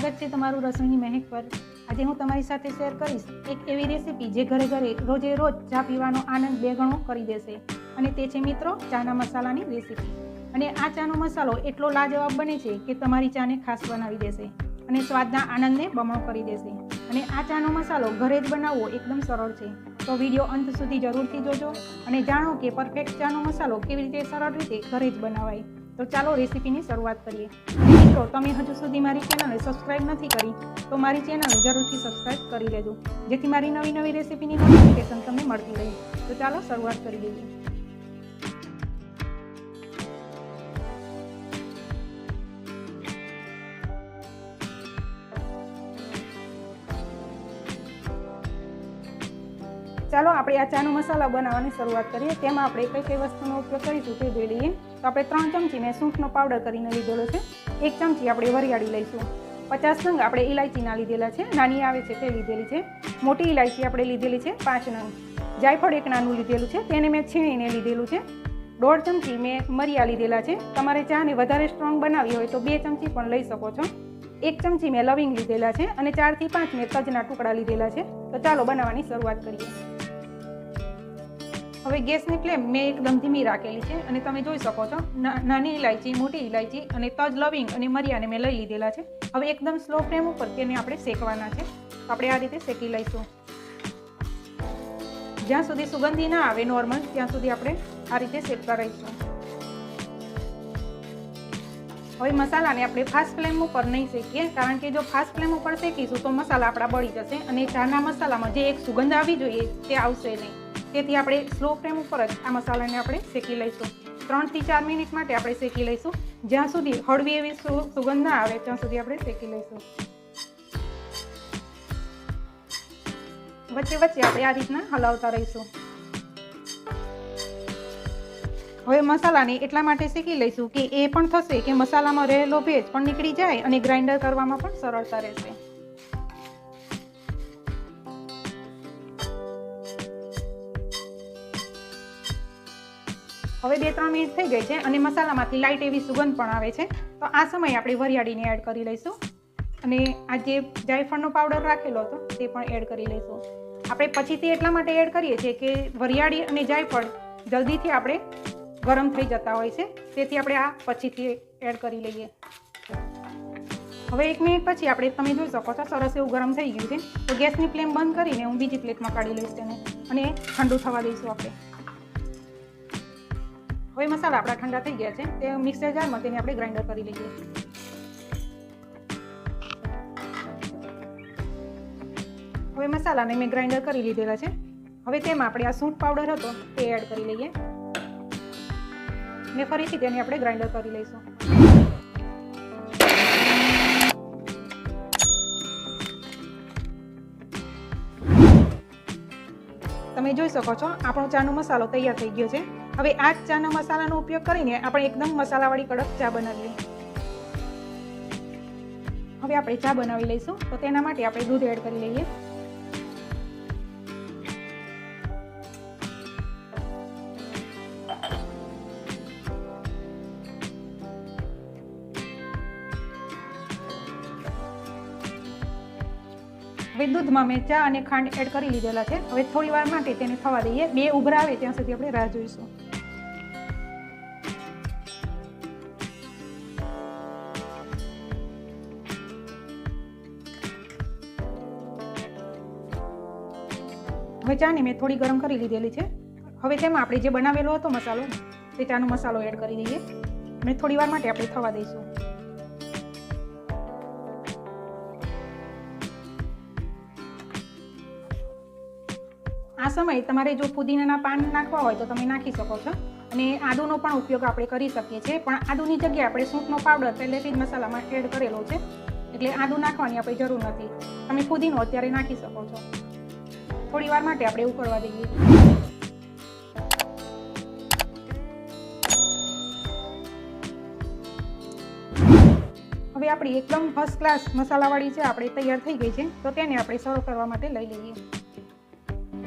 સ્વાગત છે તમારું રસોઈની મહેક પર. આજે હું તમારી સાથે શેર કરીશ એક એવી રેસીપી જે ઘરે ઘરે રોજે રોજ ચા પીવાનો આનંદ બે ગણો કરી દેશે. અને તે છે મિત્રો ચાના મસાલાની રેસીપી અને આ ચાનો મસાલો એટલો લાજવાબ બને છે કે તમારી ચાને ખાસ બનાવી દેશે અને સ્વાદના આનંદને બમણો કરી દેશે. અને આ ચાનો મસાલો ઘરે જ બનાવવો એકદમ સરળ છે. તો વીડિયો અંત સુધી જરૂરથી જોજો અને જાણો કે પરફેક્ટ ચાનો મસાલો કેવી રીતે સરળ રીતે ઘરે જ બનાવાય. તો ચાલો રેસીપીની શરૂઆત કરીએ. મિત્રો, તમે હજુ સુધી મારી ચેનલને સબસ્ક્રાઈબ નથી કરી, તો મારી ચેનલને જરૂરથી સબસ્ક્રાઈબ કરી લેજો, જેથી મારી નવી નવી રેસીપીની નોટિફિકેશન તમને મળતી રહે. તો ચાલો શરૂઆત કરી દઈએ. ચાલો આપણે આ ચાનો મસાલા બનાવવાની શરૂઆત કરીએ. તેમાં આપણે કઈ કઈ વસ્તુનો ઉપયોગ કરીશું તે જોઈ લઈએ. તો આપણે ત્રણ ચમચી મેં સૂંઠનો પાવડર કરીને લીધેલો છે. એક ચમચી આપણે વરિયાળી લઈશું. પચાસ નંગ આપણે ઇલાયચીના લીધેલા છે. નાની આવે છે તે લીધેલી છે. મોટી ઇલાયચી આપણે લીધેલી છે પાંચ નંગ. જાયફળ એક નાનું લીધેલું છે. તેને મેં છીણીને લીધેલું છે. દોઢ ચમચી મેં મરિયા લીધેલા છે. તમારે ચાને વધારે સ્ટ્રોંગ બનાવી હોય તો બે ચમચી પણ લઈ શકો છો. એક ચમચી મેં લવિંગ લીધેલા છે અને ચારથી પાંચ મેં તજના ટુકડા લીધેલા છે. તો ચાલો બનાવવાની શરૂઆત કરીએ. હવે ગેસની ફ્લેમ મેં એકદમ ધીમી રાખેલી છે અને તમે જોઈ શકો છો નાની ઇલાયચી મોટી ઇલાયચી અને તજ લવિંગ અને મરિયાને મેં લઈ લીધેલા છે. હવે એકદમ સ્લો ફ્લેમ ઉપર તેને આપણે શેકવાના છે. આપણે આ રીતે શેકી લઈશું. જ્યાં સુધી સુગંધી ના આવે નોર્મલ ત્યાં સુધી આપણે આ રીતે શેકતા રહીશું. હવે મસાલાને આપણે ફાસ્ટ ફ્લેમ ઉપર નહીં શેકીએ, કારણ કે જો ફાસ્ટ ફ્લેમ ઉપર શેકીશું તો મસાલા આપણા બળી જશે અને ચાના મસાલામાં જે એક સુગંધ આવી જોઈએ તે આવશે નહીં. તેથી આપણે સ્લો ફ્લેમ ઉપર જ આ મસાલાને આપણે શેકી લઈશું. ત્રણથી ચાર મિનિટ માટે આપણે શેકી લઈશું. જ્યાં સુધી હળવી એવી સુગંધ ના આવે, ત્યાં સુધી આપણે શેકી લઈશું. વચ્ચે વચ્ચે આપણે આ રીતના હલાવતા રહીશું. હવે મસાલાને એટલા માટે શેકી લઈશું કે એ પણ થશે કે મસાલામાં રહેલો ભેજ પણ નીકળી જાય અને ગ્રાઇન્ડર કરવામાં પણ સરળતા રહેશે. હવે બે ત્રણ મિનિટ થઈ ગઈ છે અને મસાલામાંથી લાઇટ એવી સુગંધ પણ આવે છે. તો આ સમયે આપણે વરિયાળીને એડ કરી લઈશું. અને આ જે જાયફળનો પાવડર રાખેલો હતો, તે પણ એડ કરી લઈશું. આપણે પછીથી એટલા માટે એડ કરીએ છીએ કે વરિયાળી અને જાયફળ જલ્દીથી આપણે ગરમ થઈ જતા હોય છે. તેથી આપણે આ પછીથી એડ કરી લઈએ. હવે એક મિનિટ પછી આપણે તમે જોઈ શકો છો, સરસ એવું ગરમ થઈ ગયું છે. તો ગેસની ફ્લેમ બંધ કરીને હું બીજી પ્લેટમાં કાઢી લઈશ તેને. અને ઠંડુ થવા દઈશું આપણે. હવે મસાલા આપણા ઠંડા થઈ ગયા છે. તે મિક્સર જારમાં તેને આપણે ગ્રાઇન્ડર કરી લઈએ. હવે મસાલાને મેં ગ્રાઇન્ડર કરી લીધેલા છે. હવે તેમાં આપણે આ સૂંઠ પાવડર હતો તે એડ કરી લઈએ. ને ફરીથી તેને આપણે ગ્રાઇન્ડર કરી લઈશું. તમે જોઈ શકો છો આપણો ચાનો મસાલો તૈયાર થઈ ગયો છે. હવે આ જ ચાના મસાલાનો ઉપયોગ કરીને આપણે એકદમ મસાલાવાળી કડક ચા બનાવીએ. હવે આપણે ચા બનાવી લઈશું, તો તેના માટે આપણે દૂધ એડ કરી લઈએ. હવે દૂધમાં મેં ચા અને ખાંડ એડ કરી લીધેલા છે. હવે થોડી વાર માટે તેને થવા દઈએ. બે ઉભરા આવે ત્યાં સુધી આપણે રાહ જોઈશું. હવે ચાને મેં થોડી ગરમ કરી લીધેલી છે. હવે તેમાં આપણે જે બનાવેલો હતો મસાલો, તે ચાનો મસાલો એડ કરી દઈએ. અને થોડી વાર માટે આપણે થવા દઈશું. આ સમયે તમારે જો પુદીનાના પાન નાખવા હોય તો તમે નાખી શકો છો. અને આદુનો પણ ઉપયોગ આપણે કરી શકીએ છીએ. પણ આદુની જગ્યાએ આપણે સૂંઠનો પાવડર પહેલેથી જ મસાલામાં એડ કરેલો છે. એટલે આદુ નાખવાની આપણે જરૂર નથી. તમે પુદીનો અત્યારે નાખી શકો છો. થોડી વાર માટે આપણે ઉકળવા દઈએ. હવે આપણી એકદમ ફર્સ્ટ ક્લાસ મસાલાવાળી છે આપણે તૈયાર થઈ ગઈ છે, તો તેને આપણે સર્વ કરવા માટે લઈ લઈએ.